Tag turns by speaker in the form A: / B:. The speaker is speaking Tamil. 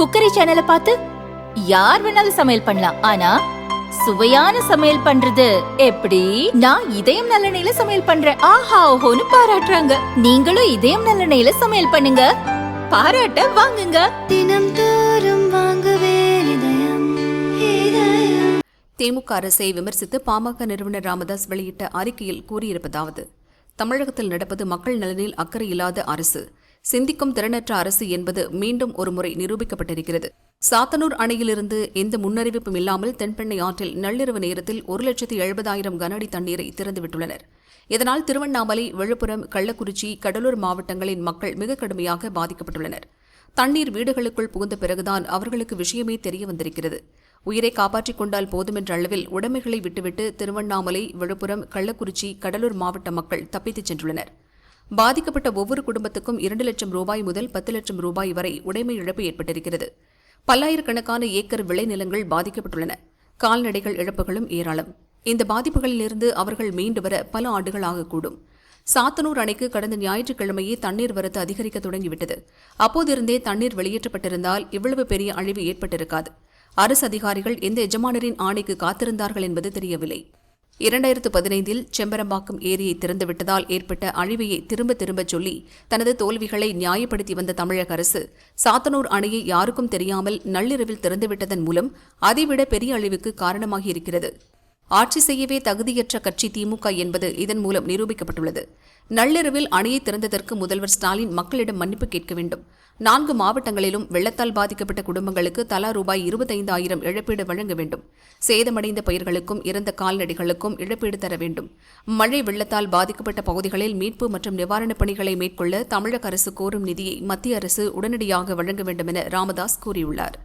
A: குக்கரி சேனலை பார்த்து யார் வேணாலும் சமையல் பண்ணலாம். ஆனா சுவையான சமையல் பண்றது எப்படி? நான் இதயம் நல்லெண்ணெயில சமையல் பண்றேன். ஆஹா ஓஹோன்னு பாராட்டுறாங்க. நீங்களும் இதயம் நல்லெண்ணெயில சமையல் பண்ணுங்க. பாராட்ட வாங்குங்க.
B: தினம் தோறும் வாங்குவே
C: திமுக அரசை விமர்சித்து பாமக நிறுவனர் ராமதாஸ் வெளியிட்ட அறிக்கையில் கூறியிருப்பதாவது தமிழகத்தில் நடப்பது மக்கள் நலனில் அக்கறை இல்லாத அரசு. சிந்திக்கும் திறனற்ற அரசு என்பது மீண்டும் ஒருமுறை நிரூபிக்கப்பட்டிருக்கிறது. சாத்தனூர் அணையிலிருந்து எந்த முன்னறிவிப்பும் இல்லாமல் தென்பெண்ணை ஆற்றில் நள்ளிரவு நேரத்தில் ஒரு லட்சத்து எழுபதாயிரம் கன அடி தண்ணீரை திறந்துவிட்டுள்ளனர். இதனால் திருவண்ணாமலை விழுப்புரம் கள்ளக்குறிச்சி கடலூர் மாவட்டங்களின் மக்கள் மிக கடுமையாக பாதிக்கப்பட்டுள்ளனர். தண்ணீர் வீடுகளுக்குள் புகுந்த பிறகுதான் அவர்களுக்கு விஷயமே தெரிய வந்திருக்கிறது. உயிரை காப்பாற்றிக் கொண்டால் போதுமென்ற அளவில் உடைமைகளை விட்டுவிட்டு திருவண்ணாமலை விழுப்புரம் கள்ளக்குறிச்சி கடலூர் மாவட்ட மக்கள் தப்பித்துச் சென்றுள்ளனர். பாதிக்கப்பட்ட ஒவ்வொரு குடும்பத்துக்கும் இரண்டு லட்சம் ரூபாய் முதல் பத்து லட்சம் ரூபாய் வரை உடைமை இழப்பு ஏற்பட்டிருக்கிறது. பல்லாயிரக்கணக்கான ஏக்கர் விளைநிலங்கள் பாதிக்கப்பட்டுள்ளன. கால்நடைகள் இழப்புகளும் ஏராளம். இந்த பாதிப்புகளிலிருந்து அவர்கள் மீண்டு வர பல ஆண்டுகள் ஆகக்கூடும். சாத்தனூர் அணைக்கு கடந்த ஞாயிற்றுக்கிழமையே தண்ணீர் வரத்து அதிகரிக்க தொடங்கிவிட்டது. அப்போதிருந்தே தண்ணீர் வெளியேற்றப்பட்டிருந்தால் இவ்வளவு பெரிய அழிவு ஏற்பட்டிருக்காது. அரசு அதிகாரிகள் எந்த எஜமானரின் ஆணைக்கு காத்திருந்தார்கள் என்பது தெரியவில்லை. இரண்டாயிரத்து பதினைந்தில் செம்பரம்பாக்கம் ஏரியை திறந்துவிட்டதால் ஏற்பட்ட அழிவையை திரும்ப திரும்பச் சொல்லி தனது தோல்விகளை நியாயப்படுத்தி வந்த தமிழக அரசு சாத்தனூர் அணையை யாருக்கும் தெரியாமல் நள்ளிரவில் திறந்துவிட்டதன் மூலம் அதைவிட பெரிய அழிவுக்கு காரணமாகியிருக்கிறது. ஆட்சி செய்யவே தகுதியற்ற கட்சி திமுக என்பது இதன் மூலம் நிரூபிக்கப்பட்டுள்ளது. நள்ளிரவில் அணையை திறந்ததற்கு முதல்வர் ஸ்டாலின் மக்களிடம் மன்னிப்பு கேட்க வேண்டும். நான்கு மாவட்டங்களிலும் வெள்ளத்தால் பாதிக்கப்பட்ட குடும்பங்களுக்கு தலா ரூபாய் இருபத்தைந்தாயிரம் இழப்பீடு வழங்க வேண்டும். சேதமடைந்த பயிர்களுக்கும் இறந்த கால்நடைகளுக்கும் இழப்பீடு தர வேண்டும். மழை வெள்ளத்தால் பாதிக்கப்பட்ட பகுதிகளில் மீட்பு மற்றும் நிவாரணப் பணிகளை மேற்கொள்ள தமிழக அரசு கோரும் நிதியை மத்திய அரசு உடனடியாக வழங்க வேண்டும் என ராமதாஸ் கூறியுள்ளார்.